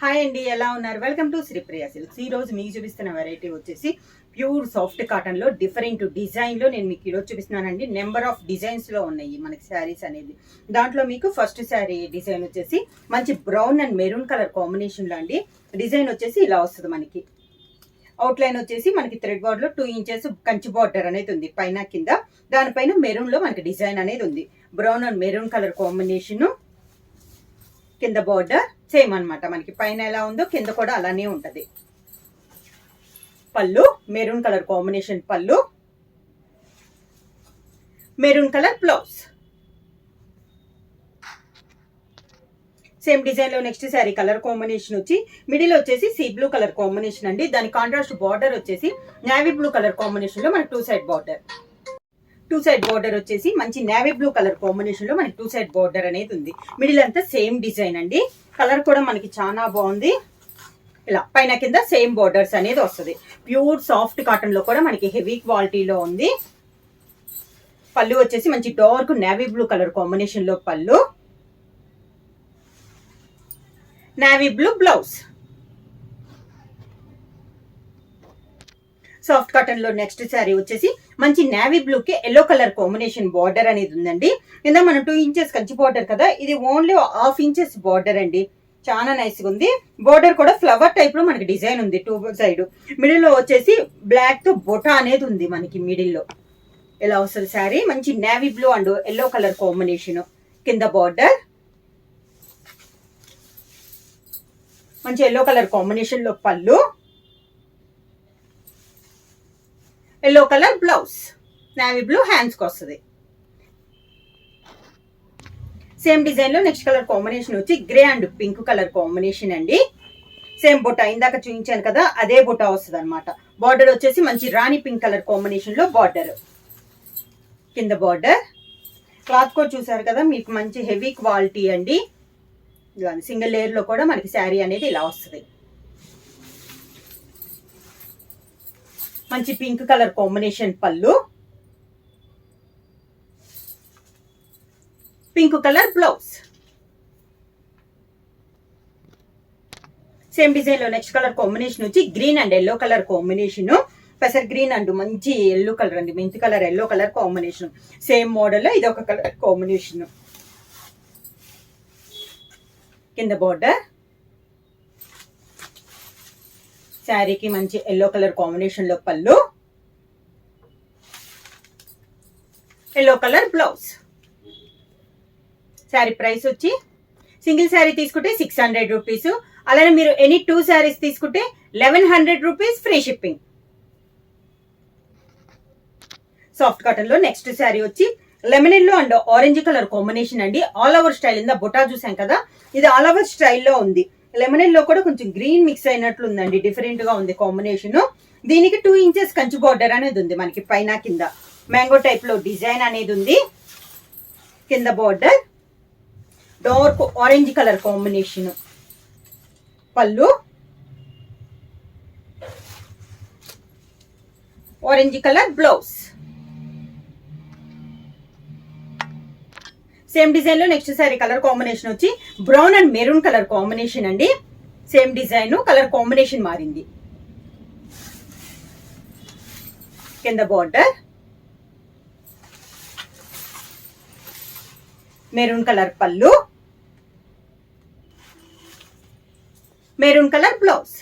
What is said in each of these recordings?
Hi అండి ఎలా ఉన్నారు? వెల్కమ్ టు శ్రీప్రియ సిల్క్స్ ఈ రోజు మీకు చూపిస్తున్న వెరైటీ వచ్చేసి ప్యూర్ సాఫ్ట్ కాటన్లో డిఫరెంట్ డిజైన్లో నేను మీకు ఈరోజు చూపిస్తున్నానండి. నెంబర్ ఆఫ్ డిజైన్స్లో ఉన్నాయి మనకి శారీస్ అనేది. దాంట్లో మీకు ఫస్ట్ శారీ డిజైన్ వచ్చేసి మంచి బ్రౌన్ అండ్ మెరూన్ కలర్ కాంబినేషన్లో అండి. డిజైన్ వచ్చేసి ఇలా వస్తుంది మనకి. అవుట్ లైన్ వచ్చేసి మనకి thread border two inches Kanchi border అనేది ఉంది పైన కింద. దానిపైన మెరూన్లో మనకి డిజైన్ అనేది ఉంది. Brown and maroon colour combination కింద బార్డర్ సేమ్ అన్నమాట మనకి. పైన ఎలా ఉందో కింద కూడా అలానే ఉంటుంది. పళ్ళు మెరూన్ కలర్ కాంబినేషన్ పళ్ళు. Maroon colour blouse. సేమ్ డిజైన్లో నెక్స్ట్ శారీ కలర్ కాంబినేషన్ వచ్చి మిడిల్ వచ్చేసి సీ బ్లూ కలర్ కాంబినేషన్ అండి. దాని కాంట్రాస్ట్ బార్డర్ వచ్చేసి నావీ బ్లూ కలర్ కాంబినేషన్లో మనకి two side border. Two side border వచ్చేసి మంచి నేవీ బ్లూ కలర్ కాంబినేషన్లో మనకి టూ సైడ్ బార్డర్ అనేది ఉంది. మిడిల్ అంతా సేమ్ డిజైన్ అండి. కలర్ కూడా మనకి చాలా బాగుంది. ఇలా పైన కింద సేమ్ బార్డర్స్ అనేది వస్తుంది. ప్యూర్ సాఫ్ట్ కాటన్లో కూడా మనకి హెవీ క్వాలిటీలో ఉంది. పళ్ళు వచ్చేసి మంచి డార్క్ నేవీ బ్లూ కలర్ కాంబినేషన్లో పళ్ళు. నేవీ బ్లూ బ్లౌజ్ సాఫ్ట్ కాటన్లో నెక్స్ట్ శారీ వచ్చేసి మంచి నేవీ బ్లూ కి ఎల్లో కలర్ కాంబినేషన్ బార్డర్ అనేది ఉందండి. కింద మనం టూ ఇంచెస్ కంచి బార్డర్ కదా ఇది ఓన్లీ హాఫ్ ఇంచెస్ బార్డర్ అండి. చాలా నైస్గా ఉంది. బోర్డర్ కూడా ఫ్లవర్ టైప్లో మనకి డిజైన్ ఉంది టూ సైడ్ మిడిల్లో వచ్చేసి బ్లాక్తో బొటా అనేది ఉంది మనకి మిడిల్లో. ఎలా వస్తుంది శారీ మంచి navy blue and yellow colour combination కింద బార్డర్ మంచి ఎల్లో కలర్ కాంబినేషన్లో పళ్ళు. Yellow colour blouse. Navy blue హ్యాండ్స్కి వస్తుంది. సేమ్ డిజైన్లో నెక్స్ట్ కలర్ కాంబినేషన్ వచ్చి grey and pink colour combination అండి. సేమ్ బొట్ట ఇందాక చూపించాను కదా అదే బొట్ట వస్తుంది అనమాట బార్డర్ వచ్చేసి మంచి రాణి పింక్ కలర్ కాంబినేషన్లో బార్డర్ కింద బార్డర్ క్లాత్ కూడా చూసారు కదా మీకు మంచి హెవీ క్వాలిటీ అండి. సింగిల్ లేయర్లో కూడా మనకి శారీ అనేది ఇలా వస్తుంది. మంచి పింక్ కలర్ కాంబినేషన్ పళ్ళు. పింక్ కలర్ బ్లౌజ్ సేమ్ డిజైన్లో నెక్స్ట్ కలర్ కాంబినేషన్ వచ్చి green and yellow colour combination పెసర్ green and మంచి ఎల్లో కలర్ అండి. మెంతి colour yellow colour combination same model ఇది ఒక కలర్ కాంబినేషన్ కింద బార్డర్ శారీకి మంచి ఎల్లో కలర్ కాంబినేషన్లో పళ్ళు. Yellow colour blouse sari price వచ్చి సింగిల్ శారీ తీసుకుంటే సిక్స్ హండ్రెడ్ రూపీస్ అలానే మీరు ఎనీ టూ శారీస్ తీసుకుంటే eleven hundred rupees free shipping soft కాటన్లో నెక్స్ట్ శారీ వచ్చి lemon yellow and orange colour combination అండి. ఆల్ ఓవర్ స్టైల్ ఇందా? బొటా చూసాం కదా? ఇది ఆల్ ఓవర్ స్టైల్లో ఉంది. లెమన్లో కూడా కొంచెం గ్రీన్ మిక్స్ అయినట్లు ఉందండి డిఫరెంట్గా ఉంది కాంబినేషన్ దీనికి టూ ఇంచెస్ కంచి బార్డర్ అనేది ఉంది మనకి పైన కింద. మ్యాంగో టైప్లో డిజైన్ అనేది ఉంది. కింద border dark orange colour combination పళ్ళు. ఆరెంజ్ కలర్ బ్లౌజ్ సేమ్ డిజైన్లో నెక్స్ట్ సారీ కలర్ కాంబినేషన్ వచ్చి brown and maroon colour combination అండి. సేమ్ డిజైన్ కలర్ కాంబినేషన్ మారింది. కింద బార్డర్ మెరూన్ కలర్ పళ్ళు. మెరూన్ కలర్ బ్లౌజ్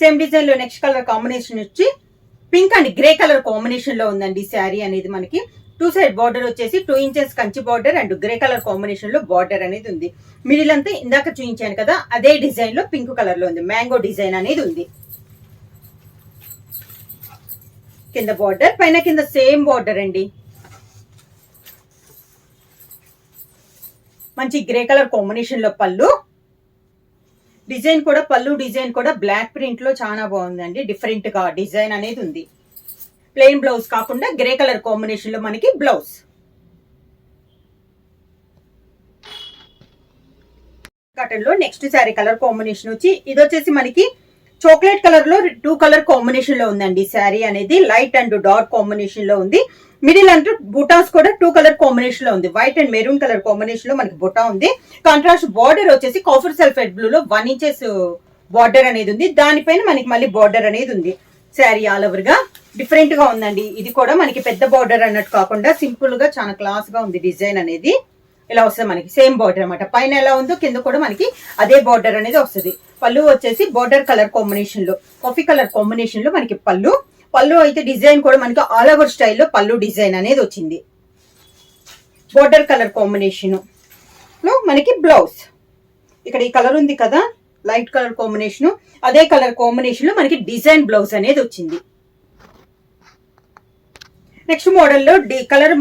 సేమ్ డిజైన్లో నెక్స్ట్ కలర్ కాంబినేషన్ వచ్చి pink and grey colour కాంబినేషన్లో ఉందండి శారీ అనేది మనకి. టూ సైడ్ బార్డర్ వచ్చేసి two inches Kanchi border and grey colour కాంబినేషన్లో బార్డర్ అనేది ఉంది. మిడిల్ అంతా ఇందాక చూపించాను కదా అదే డిజైన్లో పింక్ కలర్లో ఉంది. మ్యాంగో డిజైన్ అనేది ఉంది. కింద బార్డర్ పైన కింద సేమ్ బార్డర్ అండి. మంచి గ్రే కలర్ కాంబినేషన్లో పళ్ళు డిజైన్ కూడా పళ్ళు డిజైన్ కూడా బ్లాక్ ప్రింట్లో చాలా బాగుందండి. డిఫరెంట్గా డిజైన్ అనేది ఉంది. ప్లెయిన్ బ్లౌజ్ కాకుండా గ్రే కలర్ కాంబినేషన్లో మనకి బ్లౌజ్ కాటన్లో నెక్స్ట్ శారీ కలర్ కాంబినేషన్ వచ్చి ఇది వచ్చేసి మనకి చాక్లెట్ కలర్లో టూ కలర్ కాంబినేషన్లో ఉందండి శారీ అనేది. లైట్ అండ్ డార్క్ కాంబినేషన్లో ఉంది. మిడిల్ అంటూ బుటాస్ కూడా టూ కలర్ కాంబినేషన్లో ఉంది. వైట్ అండ్ మెరూన్ కలర్ కాంబినేషన్లో మనకి బుటా ఉంది. కాంట్రాస్ట్ బార్డర్ వచ్చేసి కాఫర్ సల్ఫేట్ బ్లూ లో వన్ ఇంచెస్ బార్డర్ అనేది ఉంది. దానిపైన మనకి మళ్ళీ బార్డర్ అనేది ఉంది. శారీ ఆల్ ఓవర్గా. డిఫరెంట్గా ఉందండి. ఇది కూడా మనకి పెద్ద బార్డర్ అన్నట్టు కాకుండా సింపుల్గా చాలా క్లాస్గా ఉంది డిజైన్ అనేది. ఇలా వస్తుంది మనకి. సేమ్ బార్డర్ అన్నమాట. పైన ఎలా ఉందో కింద కూడా మనకి అదే బార్డర్ అనేది వస్తుంది. పళ్ళు వచ్చేసి బోర్డర్ కలర్ కాంబినేషన్లో కాఫీ కలర్ కాంబినేషన్లో మనకి పళ్ళు. పళ్ళు అయితే డిజైన్ కూడా మనకి ఆల్ ఓవర్ స్టైల్లో పళ్ళు డిజైన్ అనేది వచ్చింది. బోర్డర్ కలర్ కాంబినేషన్లో మనకి బ్లౌజ్ ఇక్కడ ఈ కలర్ ఉంది కదా లైట్ కలర్ కాంబినేషన్ అదే కలర్ కాంబినేషన్లో మనకి డిజైన్ బ్లౌజ్ అనేది వచ్చింది. నెక్స్ట్ మోడల్లో డి కలర్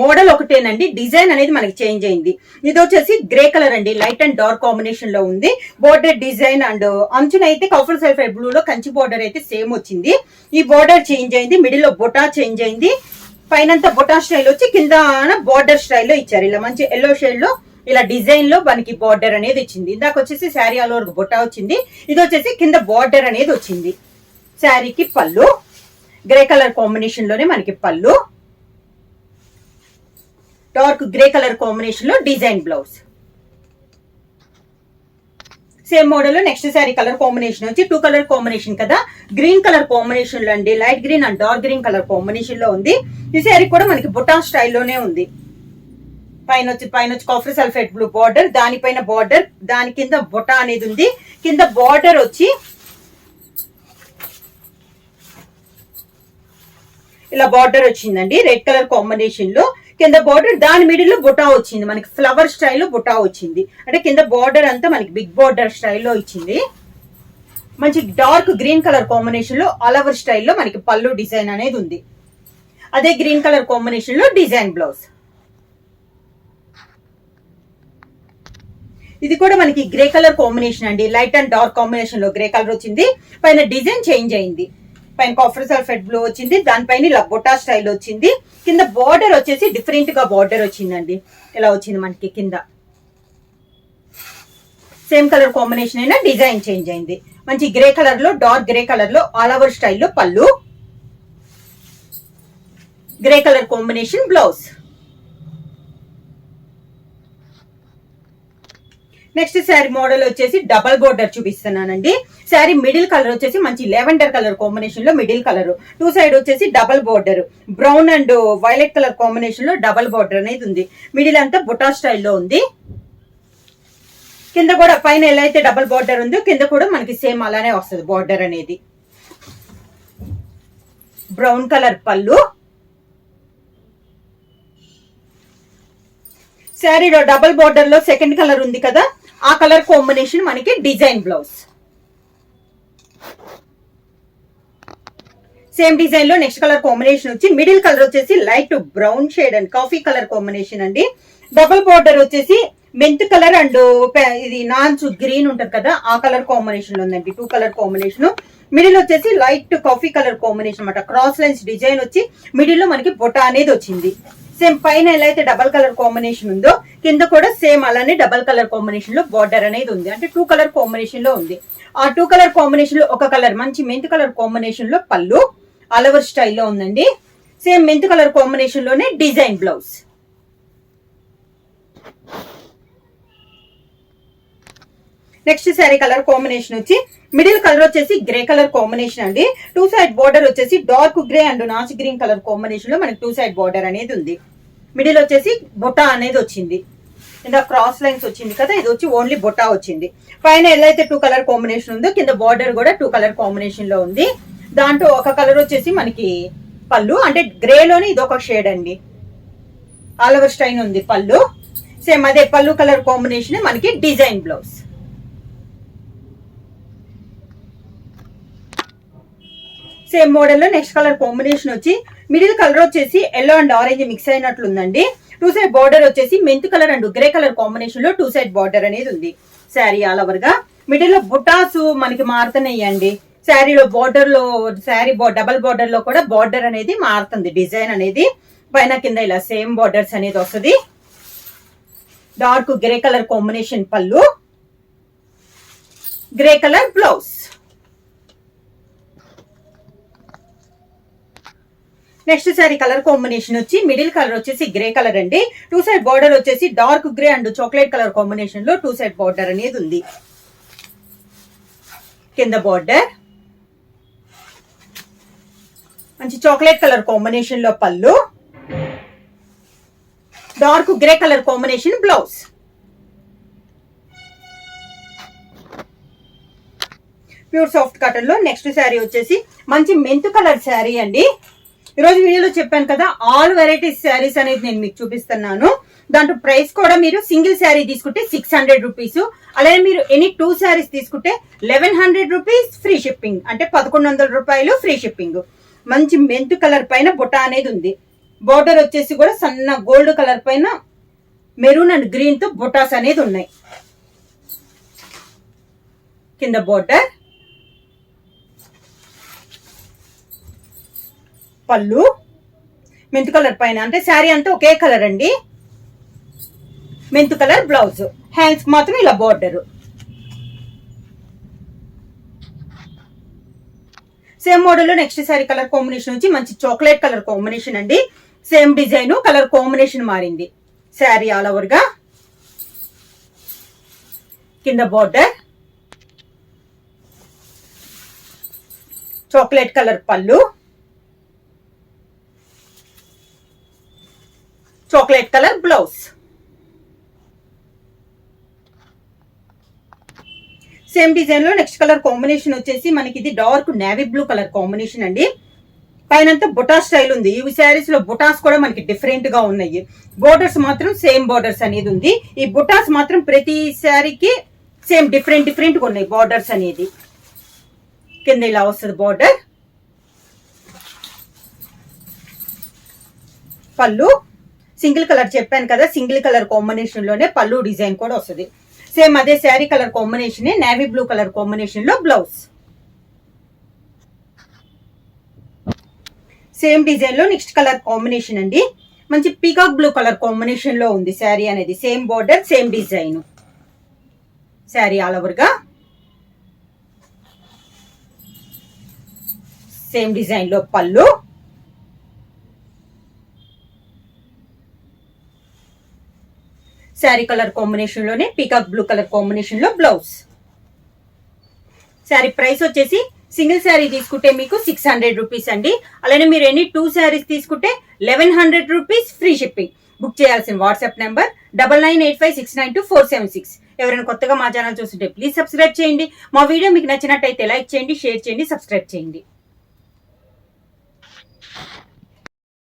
మోడల్ ఒకటేనండి. డిజైన్ అనేది మనకి చేంజ్ అయింది. ఇది వచ్చేసి గ్రే కలర్ అండి. లైట్ అండ్ డార్క్ కాంబినేషన్లో ఉంది. బోర్డర్ డిజైన్ అండ్ అంచున అయితే కఫర్ సల్ఫైడ్ బ్లూ లో కంచి బోర్డర్ అయితే సేమ్ వచ్చింది. ఈ బోర్డర్ చేంజ్ అయింది. మిడిల్లో బొటా చేంజ్ అయింది. పైన బొటా స్టైల్ వచ్చి కింద బోర్డర్ స్టైల్లో ఇచ్చారు. ఇలా మంచి ఎల్లో షేడ్లో ఇలా డిజైన్లో మనకి బార్డర్ అనేది ఇచ్చింది ఇందాక వచ్చేసి శారీ ఆల్ ఓవర్ బొట్టా వచ్చింది. ఇది వచ్చేసి కింద బార్డర్ అనేది వచ్చింది. శారీకి పళ్ళు. గ్రే కలర్ కాంబినేషన్లోనే మనకి పళ్ళు. డార్క్ గ్రే కలర్ కాంబినేషన్లో design blouse same model next sari colour combination వచ్చి టూ కలర్ కాంబినేషన్ కదా. గ్రీన్ కలర్ కాంబినేషన్లో అండి light green and dark green colour కాంబినేషన్లో ఉంది. ఈ శారీ కూడా మనకి బుటా స్టైల్లోనే ఉంది. పైన వచ్చి పైన వచ్చి కాఫర్ సల్ఫేట్ బ్లూ బార్డర్ దానిపైన బార్డర్ దాని కింద బుటా అనేది ఉంది. కింద బార్డర్ వచ్చి ఇలా బార్డర్ వచ్చిందండి. రెడ్ కలర్ కాంబినేషన్లో కింద బార్డర్ దాని మిడిల్లో బుటా వచ్చింది. మనకి ఫ్లవర్ స్టైల్లో బుటా వచ్చింది. అంటే కింద బార్డర్ అంతా మనకి బిగ్ బార్డర్ స్టైల్లో ఇచ్చింది. మంచి డార్క్ గ్రీన్ కలర్ కాంబినేషన్లో అలవర్ స్టైల్లో మనకి పళ్ళు డిజైన్ అనేది ఉంది. అదే గ్రీన్ కలర్ కాంబినేషన్లో డిజైన్ బ్లౌజ్ ఇది కూడా మనకి గ్రే కలర్ కాంబినేషన్ అండి. లైట్ అండ్ డార్క్ కాంబినేషన్లో గ్రే కలర్ వచ్చింది. పైన డిజైన్ చేంజ్ అయింది. పైన కాఫర్ సల్ఫెట్ బ్లూ వచ్చింది. దానిపైన ఇలా బొటా స్టైల్ వచ్చింది. కింద బార్డర్ వచ్చేసి డిఫరెంట్గా బార్డర్ వచ్చిందండి. ఇలా వచ్చింది మనకి కింద. సేమ్ కలర్ కాంబినేషన్ అయినా డిజైన్ చేంజ్ అయింది. మంచి గ్రే కలర్లో డార్క్ గ్రే కలర్లో ఆల్ ఓవర్ స్టైల్లో పళ్ళు. Grey colour combination blouse next sari model వచ్చేసి డబల్ బోర్డర్ చూపిస్తున్నానండి. శారీ మిడిల్ కలర్ వచ్చేసి మంచి లెవెండర్ కలర్ కాంబినేషన్లో మిడిల్ కలర్. టూ సైడ్ వచ్చేసి double border. Brown and violet colour కాంబినేషన్లో డబల్ బోర్డర్ అనేది ఉంది. మిడిల్ అంతా బుటా స్టైల్లో ఉంది. కింద కూడా పైన ఎలా అయితే డబల్ బార్డర్ ఉందో కింద కూడా మనకి సేమ్ అలానే వస్తుంది బార్డర్ అనేది. బ్రౌన్ కలర్ పళ్ళు. శారీలో డబల్ బార్డర్లో సెకండ్ కలర్ ఉంది కదా? ఆ కలర్ కాంబినేషన్ మనకి డిజైన్ బ్లౌజ్. సేమ్ డిజైన్లో నెక్స్ట్ కలర్ కాంబినేషన్ వచ్చి మిడిల్ కలర్ వచ్చేసి light brown shade and coffee colour combination అండి. డబుల్ బార్డర్ వచ్చేసి మెంత్ కలర్ అండ్ ఇది నాన్స్ గ్రీన్ ఉంటది కదా ఆ కలర్ కాంబినేషన్లో ఉందండి. Two colour combination. మిడిల్ వచ్చేసి లైట్ కాఫీ కలర్ కాంబినేషన్ అనమాట క్రాస్ లైన్స్ డిజైన్ వచ్చి మిడిల్లో మనకి బొటా అనేది వచ్చింది. సేమ్ పైన ఎలా అయితే డబల్ కలర్ కాంబినేషన్ ఉందో కింద కూడా సేమ్ అలానే డబల్ కలర్ కాంబినేషన్లో బార్డర్ అనేది ఉంది. అంటే టూ కలర్ కాంబినేషన్లో ఉంది. ఆ టూ కలర్ కాంబినేషన్లో ఒక కలర్ మంచి మెంత్ కలర్ కాంబినేషన్లో పళ్ళు అలవర్ స్టైల్లో ఉందండి. Same mint colour కాంబినేషన్లోనే design blouse. Next sari colour combination వచ్చి మిడిల్ కలర్ వచ్చేసి గ్రే కలర్ కాంబినేషన్ అండి. టూ సైడ్ బార్డర్ వచ్చేసి డార్క్ గ్రే అండ్ నాచ్ గ్రీన్ కలర్ కాంబినేషన్లో మనకి టూ సైడ్ బార్డర్ అనేది ఉంది. మిడిల్ వచ్చేసి బొటా అనేది వచ్చింది. ఇందా క్రాస్ లైన్స్ వచ్చింది కదా ఇది వచ్చి ఓన్లీ బొటా వచ్చింది. పైన ఎలా అయితే టూ కలర్ కాంబినేషన్ ఉందో కింద బార్డర్ కూడా టూ కలర్ కాంబినేషన్లో ఉంది. దాంట్లో ఒక కలర్ వచ్చేసి మనకి పళ్ళు అంటే గ్రేలోనే ఇది ఒక షేడ్ అండి. ఆల్ ఓవర్ స్టైన్ ఉంది పళ్ళు. సేమ్ అదే పళ్ళు కలర్ కాంబినేషన్ మనకి డిజైన్ బ్లౌజ్. సేమ్ మోడల్లో నెక్స్ట్ కలర్ కాంబినేషన్ వచ్చి మిడిల్ కలర్ వచ్చేసి ఎల్లో అండ్ ఆరెంజ్ మిక్స్ అయినట్లుందండి. టూ సైడ్ బార్డర్ వచ్చేసి mint colour and grey colour కాంబినేషన్లో టూ సైడ్ బార్డర్ అనేది ఉంది. శారీ ఆల్ ఓవర్గా మిడిల్లో బుటాస్ మనకి మారుతున్నాయండి. శారీలో బార్డర్లో శారీ డబల్ బార్డర్లో కూడా బార్డర్ అనేది మారుతుంది. డిజైన్ అనేది పైన కింద ఇలా సేమ్ బార్డర్స్ అనేది వస్తుంది. డార్క్ గ్రే కలర్ కాంబినేషన్ పళ్ళు. Grey colour blouse. Next sari colour combination వచ్చి మిడిల్ కలర్ వచ్చేసి గ్రే కలర్ అండి. టూ సైడ్ బార్డర్ వచ్చేసి dark grey and chocolate colour కాంబినేషన్లో టూ సైడ్ బార్డర్ అనేది ఉంది. కింద బార్డర్. మంచి చాక్లెట్ కలర్ కాంబినేషన్లో పళ్ళు. Dark grey colour combination blouse. Pure soft కాటన్లో నెక్స్ట్ శారీ వచ్చేసి మంచి మెంతు కలర్ శారీ అండి. ఈరోజు వీడియోలో చెప్పాను కదా ఆల్ వెరైటీస్ శారీస్ అనేది నేను మీకు చూపిస్తున్నాను. దాంట్లో ప్రైస్ కూడా మీరు సింగిల్ శారీ తీసుకుంటే సిక్స్ హండ్రెడ్ రూపీస్ అలాగే మీరు ఎనీ టూ శారీస్ తీసుకుంటే eleven hundred rupees free shipping అంటే పదకొండు వందల రూపాయలు ఫ్రీ షిప్పింగ్ మంచి మెంతు కలర్ పైన బుటా అనేది ఉంది. బోర్డర్ వచ్చేసి కూడా సన్న గోల్డ్ కలర్ పైన మెరూన్ అండ్ గ్రీన్తో బుటాస్ అనేది ఉన్నాయి. కింద బోర్డర్ పళ్ళు మెంతు కలర్ పైన. అంటే శారీ అంతా ఒకే కలర్ అండి. మెంతు కలర్ బ్లౌజ్. హ్యాండ్స్ మాత్రం ఇలా border same model next sari colour combination వచ్చి మంచి చాక్లెట్ కలర్ కాంబినేషన్ అండి. సేమ్ డిజైన్ కలర్ కాంబినేషన్ మారింది. శారీ ఆల్ ఓవర్గా. కింద బోర్డర్ చాక్లెట్ కలర్ పళ్ళు. చాక్లెట్ కలర్ బ్లౌజ్ సేమ్ డిజైన్లో నెక్స్ట్ కలర్ కాంబినేషన్ వచ్చేసి మనకి ఇది dark navy blue colour combination అండి. పైనంతా బుటా స్టైల్ ఉంది. ఈ శారీస్లో బుటాస్ కూడా మనకి డిఫరెంట్గా ఉన్నాయి. బోర్డర్స్ మాత్రం సేమ్ బోర్డర్స్ అనేది ఉంది. ఈ బుటాస్ మాత్రం ప్రతి శారీకి సేమ్ డిఫరెంట్ డిఫరెంట్గా ఉన్నాయి బోర్డర్స్ అనేది. కింద ఇలా వస్తుంది బోర్డర్ పళ్ళు. సింగిల్ కలర్ చెప్పాను కదా సింగిల్ కలర్ కాంబినేషన్లోనే పళ్ళు డిజైన్ కూడా వస్తుంది. సేమ్ అదే sari colour combination navy blue colour కాంబినేషన్లో బ్లౌజ్ సేమ్ డిజైన్లో నెక్స్ట్ కలర్ కాంబినేషన్ అండి. మంచి పీకాక్ బ్లూ కలర్ కాంబినేషన్లో ఉంది శారీ అనేది. Same border same design sari all ఓవర్గా. సేమ్ డిజైన్లో పళ్ళు. శారీ కలర్ కాంబినేషన్లోనే పీకాక్ బ్లూ కలర్ కాంబినేషన్లో బ్లౌజ్. శారీ ప్రైస్ వచ్చేసి సింగిల్ శారీ తీసుకుంటే మీకు సిక్స్ హండ్రెడ్ రూపీస్ అండి. అలానే మీరు ఎన్ని టూ శారీస్ తీసుకుంటే eleven hundred rupees free shipping. Book చేయాల్సిన WhatsApp number double nine eight five six nine two four seven six. ఎవరైనా కొత్తగా మా ఛానల్ చూస్తుంటే ప్లీజ్ సబ్స్క్రైబ్ చేయండి. మా వీడియో మీకు నచ్చినట్టయితే లైక్ చేయండి షేర్ చేయండి సబ్స్క్రైబ్ చేయండి.